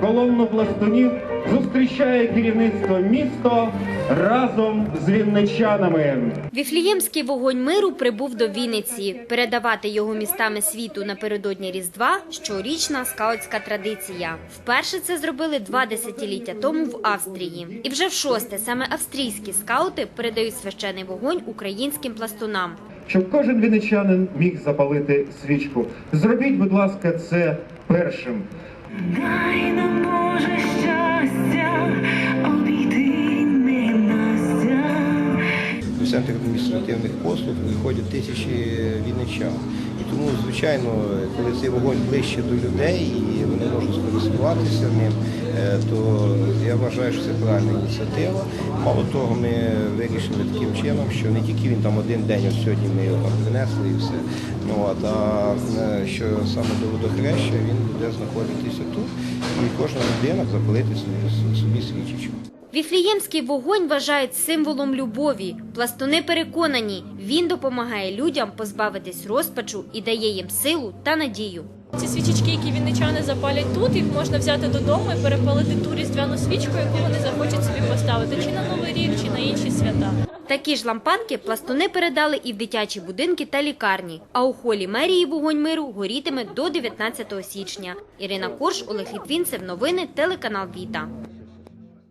Колонну пластунів зустрічає керівництво місто разом з вінничанами. Віфліємський вогонь миру прибув до Вінниці. Передавати його містами світу напередодні Різдва щорічна скаутська традиція. Вперше це зробили два десятиліття тому в Австрії. І вже в шосте саме австрійські скаути передають священий вогонь українським пластунам. Щоб кожен вінничанин міг запалити свічку. Зробіть, будь ласка, це першим. Дай нам Боже щастя, обійти ненастя. До центру адміністративних послуг виходять тисячі вінничан. І тому, звичайно, коли цей вогонь ближче до людей і вони можуть скористуватися ним, е, то я вважаю, що це правильна ініціатива. Мало того, ми вирішили таким чином, що не тільки він там один день, от сьогодні ми його принесли і все. Ну, а е, що саме до водохреща він буде знаходитися тут, і кожна людина запалити собі, собі свічечку. Віфліємський вогонь вважають символом любові. Пластуни переконані, він допомагає людям позбавитись розпачу і дає їм силу та надію. Ці свічечки, які вінничани запалять тут, їх можна взяти додому і перепалити ту різдвяну свічку, яку вони захочуть собі поставити, чи на новий рік, чи на інші свята. Такі ж лампадки пластуни передали і в дитячі будинки та лікарні. А у холі мерії вогонь миру горітиме до 19 січня. Ірина Корж, Олег Літвінцев. Новини телеканал Віта.